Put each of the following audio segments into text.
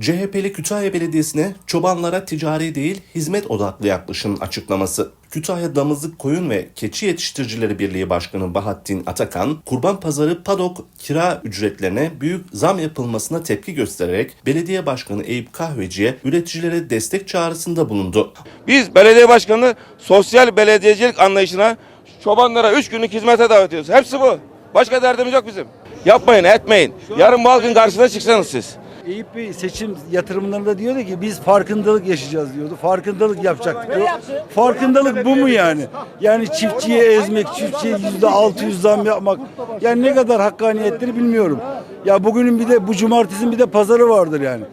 CHP'li Kütahya Belediyesi'ne çobanlara ticari değil hizmet odaklı yaklaşım açıklaması. Kütahya Damızlık Koyun ve Keçi Yetiştiricileri Birliği Başkanı Bahattin Atakan, kurban pazarı padok kira ücretlerine büyük zam yapılmasına tepki göstererek belediye başkanı Eyüp Kahveci'ye üreticilere destek çağrısında bulundu. Biz belediye başkanı sosyal belediyecilik anlayışına çobanlara 3 günlük hizmete davet ediyoruz. Hepsi bu. Başka derdimiz yok bizim. Yapmayın, etmeyin. Yarın bu halkın karşısına çıksanız siz. Eyüp Bey seçim yatırımlarında diyordu ki biz farkındalık yaşayacağız diyordu. Farkındalık yapacaktık. diyor. Farkındalık bu mu yani? Yani çiftçiye ezmek, çiftçiye yüzde altı yüz zam yapmak. Yani ne kadar hakkaniyettir bilmiyorum. Ya bugünün bir de bu cumartesin bir de pazarı vardır yani.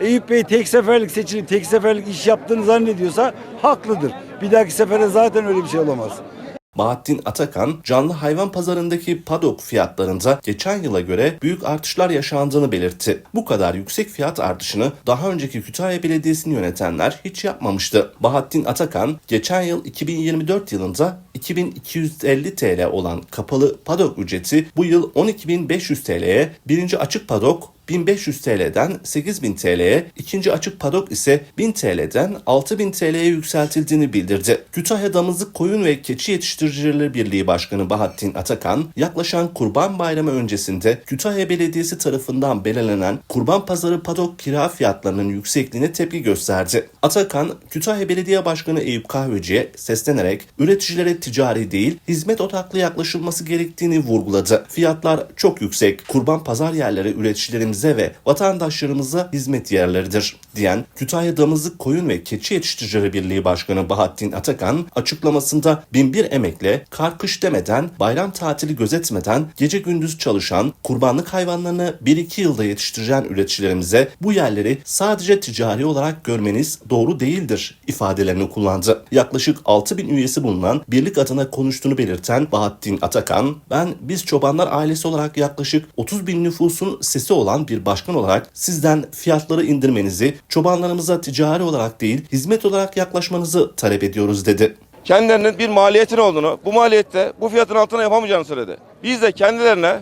Eyüp Bey tek seferlik seçilip tek seferlik iş yaptığını zannediyorsa haklıdır. Bir dahaki sefere zaten öyle bir şey olamaz. Bahattin Atakan, canlı hayvan pazarındaki padok fiyatlarında geçen yıla göre büyük artışlar yaşandığını belirtti. Bu kadar yüksek fiyat artışını daha önceki Kütahya Belediyesi'ni yönetenler hiç yapmamıştı. Bahattin Atakan, geçen yıl 2024 yılında 2250 TL olan kapalı padok ücreti bu yıl 12.500 TL'ye, birinci açık padok 1500 TL'den 8000 TL'ye, ikinci açık padok ise 1000 TL'den 6000 TL'ye yükseltildiğini bildirdi. Kütahya Damızlık Koyun ve Keçi Yetiştiricileri Birliği Başkanı Bahattin Atakan, yaklaşan Kurban Bayramı öncesinde Kütahya Belediyesi tarafından belirlenen Kurban Pazarı padok kira fiyatlarının yüksekliğine tepki gösterdi. Atakan, Kütahya Belediye Başkanı Eyüp Kahveci'ye seslenerek üreticilere ticari değil, hizmet odaklı yaklaşılması gerektiğini vurguladı. Fiyatlar çok yüksek. Kurban pazar yerleri üreticilerimize ve vatandaşlarımıza hizmet yerleridir diyen Kütahya Damızlık Koyun ve Keçi Yetiştiricileri Birliği Başkanı Bahattin Atakan açıklamasında binbir emekle kar kış demeden bayram tatili gözetmeden gece gündüz çalışan kurbanlık hayvanlarını 1-2 yılda yetiştiren üreticilerimize bu yerleri sadece ticari olarak görmeniz doğru değildir ifadelerini kullandı. Yaklaşık 6000 üyesi bulunan birlik adına konuştuğunu belirten Bahattin Atakan, ben biz çobanlar ailesi olarak yaklaşık 30 bin nüfusun sesi olan bir başkan olarak sizden fiyatları indirmenizi, çobanlarımıza ticari olarak değil hizmet olarak yaklaşmanızı talep ediyoruz dedi. Kendilerinin bir maliyetin olduğunu, bu maliyette bu fiyatın altına yapamayacağını söyledi. Biz de kendilerine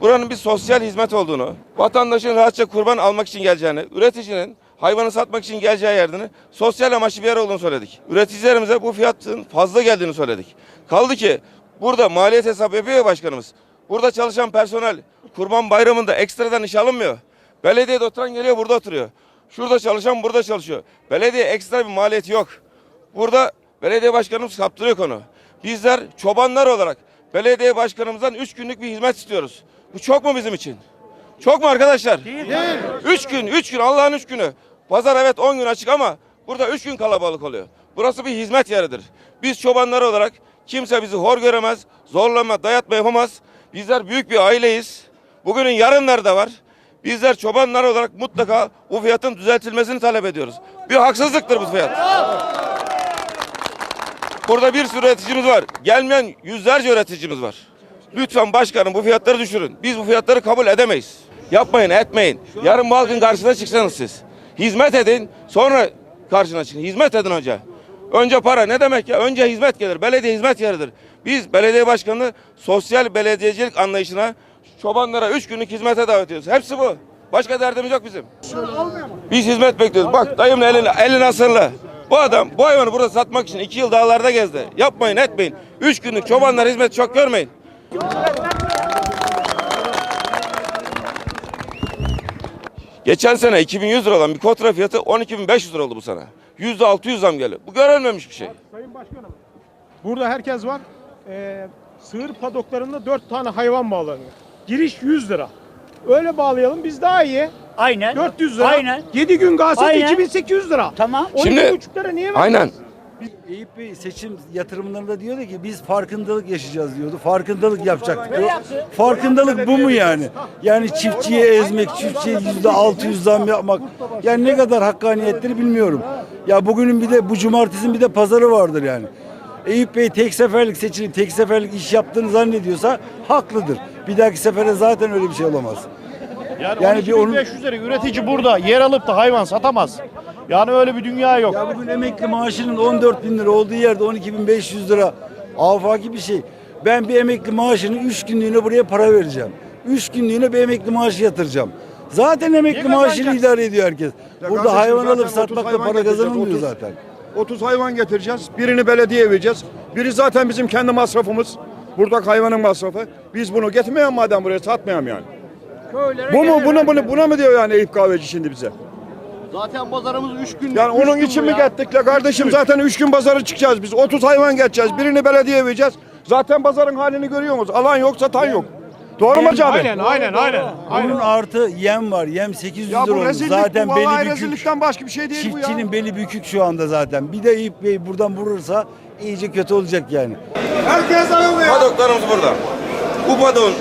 buranın bir sosyal hizmet olduğunu, vatandaşın rahatça kurban almak için geleceğini, üreticinin hayvanı satmak için geleceği yerini sosyal amaçlı bir yer olduğunu söyledik. Üreticilerimize bu fiyatın fazla geldiğini söyledik. Kaldı ki burada maliyet hesabı yapıyor ya başkanımız. Burada çalışan personel kurban bayramında ekstradan iş alınmıyor. Belediyede oturan geliyor burada oturuyor. Şurada çalışan burada çalışıyor. Belediye ekstra bir maliyeti yok. Burada belediye başkanımız kaptırıyor konu. Bizler çobanlar olarak belediye başkanımızdan 3 günlük bir hizmet istiyoruz. Bu çok mu bizim için? Çok mu arkadaşlar? Değil. Üç gün, üç gün Allah'ın üç günü. Pazar evet 10 gün açık ama burada üç gün kalabalık oluyor. Burası bir hizmet yeridir. Biz çobanlar olarak kimse bizi hor göremez, zorlama, dayatma yapamaz. Bizler büyük bir aileyiz. Bugünün yarınları da var. Bizler çobanlar olarak mutlaka bu fiyatın düzeltilmesini talep ediyoruz. Bir haksızlıktır bu fiyat. Burada bir sürü üreticimiz var. Gelmeyen yüzlerce üreticimiz var. Lütfen başkanım bu fiyatları düşürün. Biz bu fiyatları kabul edemeyiz. Yapmayın, etmeyin. Yarın bu halkın karşısına çıksanız siz. Hizmet edin, sonra karşına çıkın. Hizmet edin önce. Önce para ne demek ya? Önce hizmet gelir. Belediye hizmet yeridir. Biz belediye başkanı sosyal belediyecilik anlayışına çobanlara üç günlük hizmete davet ediyoruz. Hepsi bu. Başka derdimiz yok bizim. Biz hizmet bekliyoruz. Bak dayımın elini, elini asırlı. Bu adam bu hayvanı burada satmak için iki yıl dağlarda gezdi. Yapmayın etmeyin. Üç günlük çobanlar hizmet çok görmeyin. Geçen sene 2100 lira olan bir kontra fiyatı 12.500 lira oldu bu sene. Yüzde 600 zam geliyor. Bu görülmemiş bir şey. Sayın Başkanım, burada herkes var. Ee, sığır padoklarında dört tane hayvan bağlanıyor. Giriş 100 lira. Öyle bağlayalım biz daha iyi. Aynen. 400 lira. Aynen. 7 gün gasat Aynen. 2800 lira. Tamam. 12 Şimdi- lira niye veriyoruz? Aynen. Eyüp Bey seçim yatırımlarında diyordu ki biz farkındalık yaşayacağız diyordu. Farkındalık yapacaktık. diyor. Farkındalık bu mu yani? Yani çiftçiye ezmek, çiftçiye yüzde altı yüz zam yapmak. Yani ne kadar hakkaniyettir bilmiyorum. Ya bugünün bir de bu cumartesin bir de pazarı vardır yani. Eyüp Bey tek seferlik seçilip tek seferlik iş yaptığını zannediyorsa haklıdır. Bir dahaki sefere zaten öyle bir şey olamaz. Yani, Yani bir onun- 12.500 lira üretici burada yer alıp da hayvan satamaz. Yani öyle bir dünya yok. Ya bugün emekli maaşının 14 bin lira olduğu yerde 12.500 lira afaki bir şey. Ben bir emekli maaşının 3 günlüğüne buraya para vereceğim. 3 günlüğüne bir emekli maaşı yatıracağım. Zaten emekli Ne maaşıyla kazanacak? idare ediyor herkes. Ya Burada kardeşim hayvan zaten alıp 30 satmakla hayvan para getireceğiz, kazanılmıyor 30. zaten. 30 hayvan getireceğiz. Birini belediyeye vereceğiz. Biri zaten bizim kendi masrafımız. Buradaki hayvanın masrafı. Biz bunu getirmeyen madem buraya satmayalım yani. Bu mu bunu bunu buna mı diyor yani Eyüp Kahveci şimdi bize? Zaten pazarımız 3 gün. Yani üç onun gün için bu mi ya. gittik la kardeşim zaten 3 gün pazarı çıkacağız biz. 30 hayvan geçeceğiz. Birini belediyeye vereceğiz. Zaten pazarın halini görüyorsunuz. Alan yok satan yok. Doğru mu Hacı abi? Aynen aynen aynen. Bunun artı yem var. Yem 800 Ya lira bu olmuş. rezillik Zaten bu. beli Vallahi bükük. rezillikten başka bir şey değil bu ya. Çiftçinin beli bükük şu anda zaten. Bir de Eyüp Bey buradan vurursa iyice kötü olacak yani. Padoklarımız burada. Bu padokun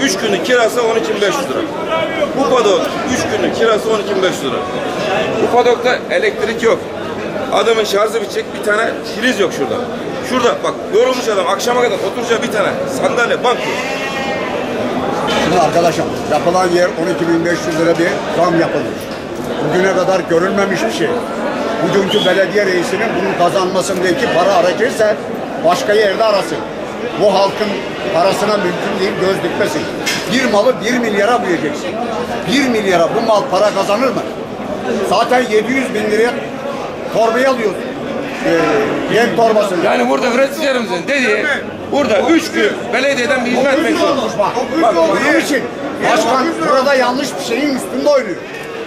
3 günlük kirası 12.500 lira. Bu padokun 3 günlük kirası 12.500 lira. Bu padokta elektrik yok. Adamın şarjı bitecek bir tane priz yok şurada. Şurada bak yorulmuş adam akşama kadar oturacağı bir tane sandalye bank yok. Şimdi arkadaşım yapılan yer 12.500 lira bir zam yapılmış. Bugüne kadar görülmemiş bir şey. Bugünkü belediye reisinin bunun kazanmasındaki para aracıysa başka yerde arasın. Bu halkın parasına mümkün değil göz dikmesin. Bir malı 1 milyara büyüyeceksin. 1 milyara bu mal para kazanır mı? Zaten 700 bin liraya torbayı alıyorsun. Ee, yem torbasını. Yani burada üreticilerimizin dediği burada 3 gün belediyeden bir hizmet bekliyor. Bak bunun için başkan burada yanlış bir şeyin üstünde oynuyor.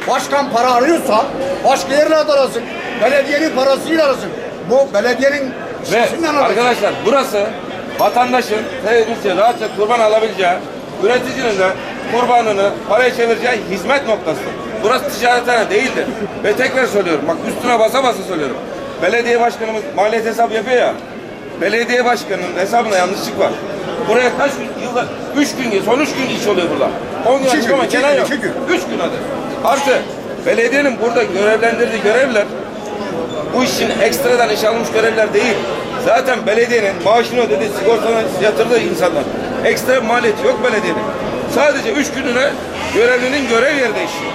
Başkan para arıyorsa başka yerine arasın. Belediyenin parasıyla arasın. Bu belediyenin Ve arkadaşlar burası vatandaşın tehditçe rahatça kurban alabileceği, üreticinin de kurbanını paraya çevireceği hizmet noktası. Burası ticarethane değildir. Ve tekrar söylüyorum, bak üstüne basa basa söylüyorum. Belediye başkanımız maliyet hesabı yapıyor ya, belediye başkanının hesabında yanlışlık var. Buraya kaç gün, yılda, üç gün, son üç gün iş oluyor burada. On gün açık ama gün, yok. iki gün. Üç gün hadi. Artı belediyenin burada görevlendirdiği görevler bu işin ekstradan iş almış görevler değil. Zaten belediyenin maaşını ödediği, sigortana yatırdığı insanlar. Ekstra maliyeti yok belediyenin. Sadece üç gününe görevlinin görev yeri değişiyor.